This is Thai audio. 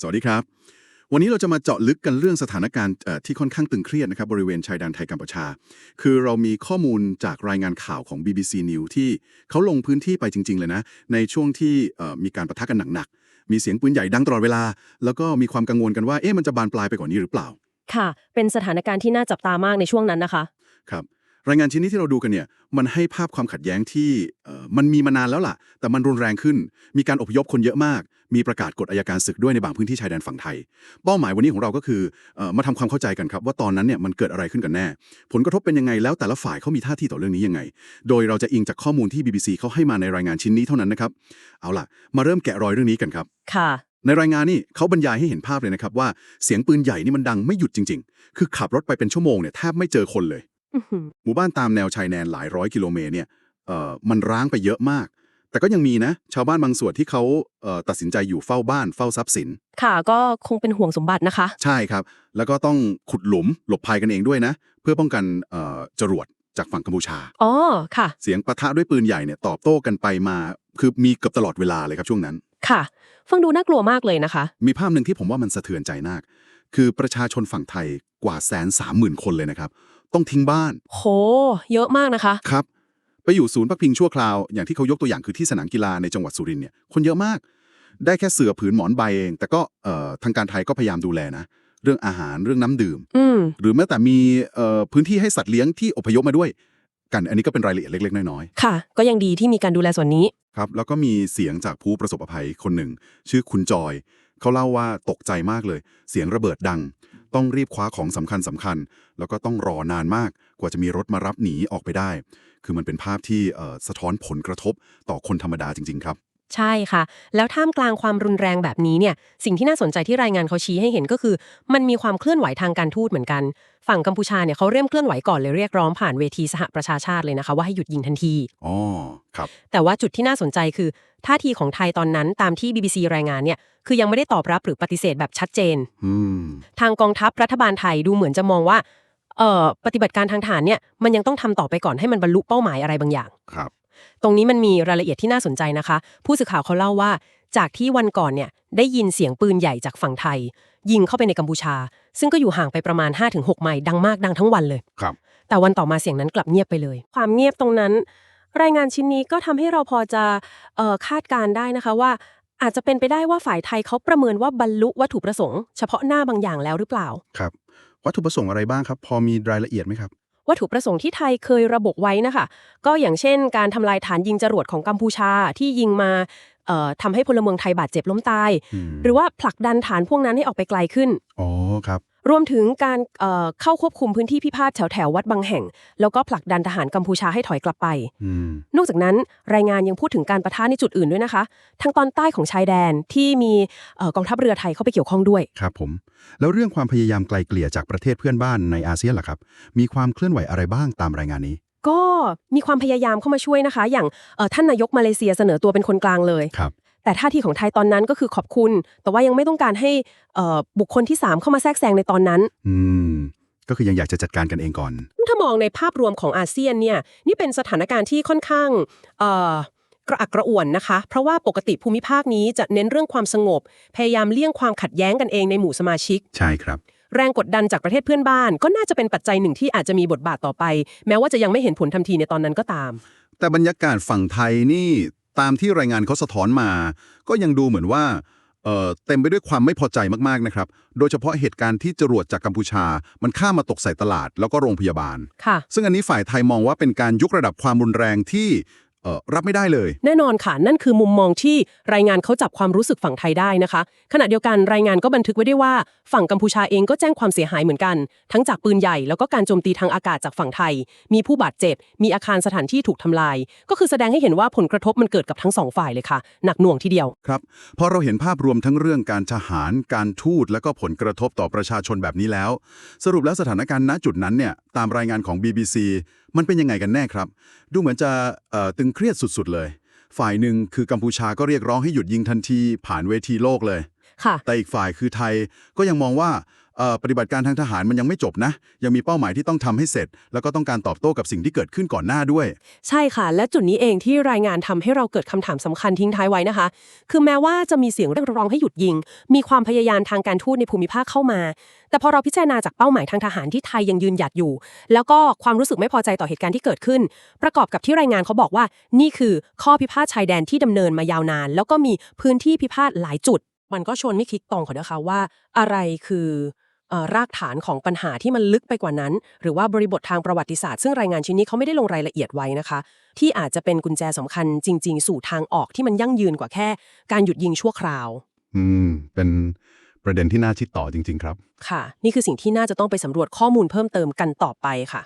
สวัสดีครับ วันนี้เราจะมาเจาะลึกกันเรื่องสถานการณ์เอ่อที่ค่อนข้างตึงเครียดนะครับบริเวณชายแดนไทยกัมพูชา คือเรามีข้อมูลจากรายงานข่าวของ BBC News ที่เขาลงพื้นที่ไปจริง ๆ เลยนะ ในช่วงที่เอ่อมีการประทะกันหนักๆ มีเสียงปืนใหญ่ดังตลอดเวลา แล้วก็มีความกังวลกันว่าเอ๊ะมันจะบานปลายไปกว่านี้หรือเปล่า ค่ะ เป็นสถานการณ์ที่น่าจับตามากในช่วงนั้นนะคะ ครับรายงานชิ้นนี้ที่เราดูกันเนี่ยมันให้ภาพความขัดแย้งที่เอ่อมันมีมานานแล้วล่ะ แต่มันรุนแรงขึ้น มีการอพยพคนเยอะมาก มีประกาศกฎอายการศึกด้วยในบางพื้นที่ชายแดนฝั่งไทย เป้าหมายวันนี้ของเราก็คือเอ่อมาทำความเข้าใจกันครับว่าตอนนั้นเนี่ยมันเกิดอะไรขึ้นกันแน่ ผลกระทบเป็นยังไงแล้วแต่ละฝ่ายเขามีท่าทีต่อเรื่องนี้ยังไง โดยเราจะอิงจากข้อมูลที่ BBC เขาให้มาในรายงานชิ้นนี้เท่านั้นนะครับเอาล่ะ มาเริ่มแกะรอยเรื่องนี้กันครับค่ะในรายงานนี่เขาบรรยายให้เห็นภาพเลยนะครับว่าเสียงปืนใหญ่นี่มันดังไม่หยุดจริง ๆ คือขับรถไปเป็นชั่วโมงเนี่ยแทบไม่เจอคนเลยอื้อหือหมู่บ้านตามแนวชายแดนหลายร้อยกิโลเมตรเนี่ยเอ่อมันร้างไปเยอะมาก แต่ก็ยังมีนะ ชาวบ้านบางส่วนที่เขาเอ่อตัดสินใจอยู่เฝ้าบ้านเฝ้าทรัพย์สิน ค่ะก็คงเป็นห่วงสมบัตินะคะ ใช่ครับ แล้วก็ต้องขุดหลุมหลบภัยกันเองด้วยนะ เพื่อป้องกันเอ่อจรวดจากฝั่งกัมพูชา อ๋อค่ะ เสียงปะทะด้วยปืนใหญ่เนี่ยตอบโต้กันไปมา คือมีเกือบตลอดเวลาเลยครับช่วงนั้น ค่ะ ฟังดูน่ากลัวมากเลยนะคะ มีภาพหนึ่งที่ผมว่ามันสะเทือนใจมาก คือประชาชนฝั่งไทยกว่าแสนสามหมื่นคนเลยนะครับ ต้องทิ้งบ้านโห เยอะมากนะคะ ครับ ไปอยู่ศูนย์พักพิงชั่วคราวอย่างที่เขายกตัวอย่างคือที่สนามกีฬาในจังหวัดสุรินทร์เนี่ยคนเยอะมาก ได้แค่เสือผืนหมอนใบเอง แต่ก็เอ่อทางการไทยก็พยายามดูแลนะ เรื่องอาหารเรื่องน้ำดื่มอืมหรือแม้แต่มีเอ่อพื้นที่ให้สัตว์เลี้ยงที่อพยพมาด้วย กันอันนี้ก็เป็นรายละเอียดเล็ก ๆ น้อยๆค่ะ ก็ยังดีที่มีการดูแลส่วนนี้ครับแล้วก็มีเสียงจากผู้ประสบภัยคนหนึ่ง ชื่อคุณจอย เขาเล่าว่าตกใจมากเลย เสียงระเบิดดัง ต้องรีบคว้าของสำคัญสำคัญ แล้วก็ต้องรอนานมากกว่าจะมีรถมารับหนีออกไปได้ คือมันเป็นภาพที่เอ่อสะท้อนผลกระทบต่อคนธรรมดาจริง ๆ ครับ ใช่ค่ะ แล้วท่ามกลางความรุนแรงแบบนี้เนี่ยสิ่งที่น่าสนใจที่รายงานเขาชี้ให้เห็นก็คือ มันมีความเคลื่อนไหวทางการทูตเหมือนกัน ฝั่งกัมพูชาเนี่ยเขาเริ่มเคลื่อนไหวก่อนเลยเรียกร้องผ่านเวทีสหประชาชาติเลยนะคะว่าให้หยุดยิงทันทีอ๋อครับแต่ว่าจุดที่น่าสนใจคือท่าทีของไทยตอนนั้นตามที่ BBC รายงานเนี่ยคือยังไม่ได้ตอบรับหรือปฏิเสธแบบชัดเจนอืมทางกองทัพรัฐบาลไทยดูเหมือนจะมองว่า เอ่อปฏิบัติการทางฐานเนี่ยมันยังต้องทำต่อไปก่อนให้มันบรรลุเป้าหมายอะไรบางอย่าง ครับ ตรงนี้มันมีรายละเอียดที่น่าสนใจนะคะ ผู้สื่อข่าวเขาเล่าว่า จากที่วันก่อนเนี่ยได้ยินเสียงปืนใหญ่จากฝั่งไทย ยิงเข้าไปในกัมพูชา ซึ่งก็อยู่ห่างไปประมาณ 5-6 ไมล์ดังมากดังทั้งวันเลย ครับ แต่วันต่อมาเสียงนั้นกลับเงียบไปเลย ความเงียบตรงนั้น รายงานชิ้นนี้ก็ทำให้เราพอจะเอ่อคาดการณ์ได้นะคะว่า อาจจะเป็นไปได้ว่าฝ่ายไทยเขาประเมินว่าบรรลุวัตถุประสงค์เฉพาะหน้าบางอย่างแล้วหรือเปล่า ครับ วัตถุประสงค์อะไรบ้างครับ พอมีรายละเอียดไหมครับ วัตถุประสงค์ที่ไทยเคยระบุไว้นะคะ ก็อย่างเช่น การทำลายฐานยิงจรวดของกัมพูชาที่ยิงมาเอ่อทำให้พลเมืองไทยบาดเจ็บล้มตายอืมหรือว่าผลักดันฐานพวกนั้นให้ออกไปไกลขึ้น อ๋อครับ รวมถึงการเอ่อเข้าควบคุมพื้นที่พิพาทแถวแถวๆวัดบางแห่ง แล้วก็ผลักดันทหารกัมพูชาให้ถอยกลับไปอืมนอกจากนั้นรายงานยังพูดถึงการประทะในจุดอื่นด้วยนะคะ ทางตอนใต้ของชายแดนที่มีเอ่อกองทัพเรือไทยเข้าไปเกี่ยวข้องด้วย ครับผม แล้วเรื่องความพยายามไกลเกลี่ยจากประเทศเพื่อนบ้านในอาเซียนล่ะครับ มีความเคลื่อนไหวอะไรบ้างตามรายงานนี้ก็มีความพยายามเข้ามาช่วยนะคะ อย่างเอ่อท่านนายกมาเลเซียเสนอตัวเป็นคนกลางเลยครับ แต่ท่าทีของไทยตอนนั้นก็คือขอบคุณ แต่ว่ายังไม่ต้องการให้เอ่อบุคคลที่ 3 เข้ามาแทรกแซงในตอนนั้น อืม ก็คือยังอยากจะจัดการกันเองก่อน ถ้ามองในภาพรวมของอาเซียนเนี่ยนี่เป็นสถานการณ์ที่ค่อนข้างเอ่อกระอักกระอ่วนนะคะ เพราะว่าปกติภูมิภาคนี้จะเน้นเรื่องความสงบ พยายามเลี่ยงความขัดแย้งกันเองในหมู่สมาชิก ใช่ครับ แรงกดดันจากประเทศเพื่อนบ้าน ก็น่าจะเป็นปัจจัยหนึ่งที่อาจจะมีบทบาทต่อไป แม้ว่าจะยังไม่เห็นผลทันทีในตอนนั้นก็ตาม แต่บรรยากาศฝั่งไทยนี่ ตามที่รายงานเขาสะท้อนมา ก็ยังดูเหมือนว่าเอ่อเต็มไปด้วยความไม่พอใจมากๆนะครับ โดยเฉพาะเหตุการณ์ที่จรวดจากกัมพูชา มันข้ามมาตกใส่ตลาดแล้วก็โรงพยาบาล ค่ะ ซึ่งอันนี้ฝ่ายไทยมองว่าเป็นการยกระดับความรุนแรงที่เอ่อ รับไม่ได้เลย แน่นอนค่ะ นั่นคือมุมมองที่รายงานเขาจับความรู้สึกฝั่งไทยได้นะคะ ขณะเดียวกันรายงานก็บันทึกไว้ได้ว่าฝั่งกัมพูชาเองก็แจ้งความเสียหายเหมือนกัน ทั้งจากปืนใหญ่แล้วก็การโจมตีทางอากาศจากฝั่งไทย มีผู้บาดเจ็บ มีอาคารสถานที่ถูกทำลาย ก็คือแสดงให้เห็นว่าผลกระทบมันเกิดกับทั้งสองฝ่ายเลยค่ะ หนักหน่วงทีเดียว ครับพอเราเห็นภาพรวมทั้งเรื่องการทหาร การทูตและก็ผลกระทบต่อประชาชนแบบนี้แล้ว สรุปแล้วสถานการณ์ณจุดนั้นเนี่ยตามรายงานของ BBC มันเป็นยังไงกันแน่ครับ ดูเหมือนจะเอ่อตึงเครียดสุดๆเลย ฝ่ายหนึ่งคือกัมพูชาก็เรียกร้องให้หยุดยิงทันทีผ่านเวทีโลกเลยค่ะแต่อีกฝ่ายคือไทยก็ยังมองว่าเอ่อ ปฏิบัติการทางทหารมันยังไม่จบนะ ยังมีเป้าหมายที่ต้องทำให้เสร็จ แล้วก็ต้องการตอบโต้กับสิ่งที่เกิดขึ้นก่อนหน้าด้วย ใช่ค่ะ และจุดนี้เองที่รายงานทำให้เราเกิดคำถามสำคัญทิ้งท้ายไว้นะคะ คือแม้ว่าจะมีเสียงเรียกร้องให้หยุดยิง มีความพยายามทางการทูตในภูมิภาคเข้ามา แต่พอเราพิจารณาจากเป้าหมายทางทหารที่ไทยยังยืนหยัดอยู่ แล้วก็ความรู้สึกไม่พอใจต่อเหตุการณ์ที่เกิดขึ้น ประกอบกับที่รายงานเขาบอกว่า นี่คือข้อพิพาทชายแดนที่ดำเนินมายาวนาน แล้วก็มีพื้นที่พิพาทหลายจุด มันก็ชวนไม่คิดตรงขอนะคะว่า อะไรคือ รากฐานของปัญหาที่มันลึกไปกว่านั้น หรือว่าบริบททางประวัติศาสตร์ซึ่งรายงานชิ้นนี้เขาไม่ได้ลงรายละเอียดไว้นะคะ ที่อาจจะเป็นกุญแจสำคัญจริง ๆ สู่ทางออกที่มันยั่งยืนกว่าแค่ การหยุดยิงชั่วคราว อืม เป็นประเด็นที่น่าคิดต่อจริง ๆ ครับ ค่ะ นี่คือสิ่งที่น่าจะต้องไปสำรวจข้อมูลเพิ่มเติมกันต่อไปค่ะ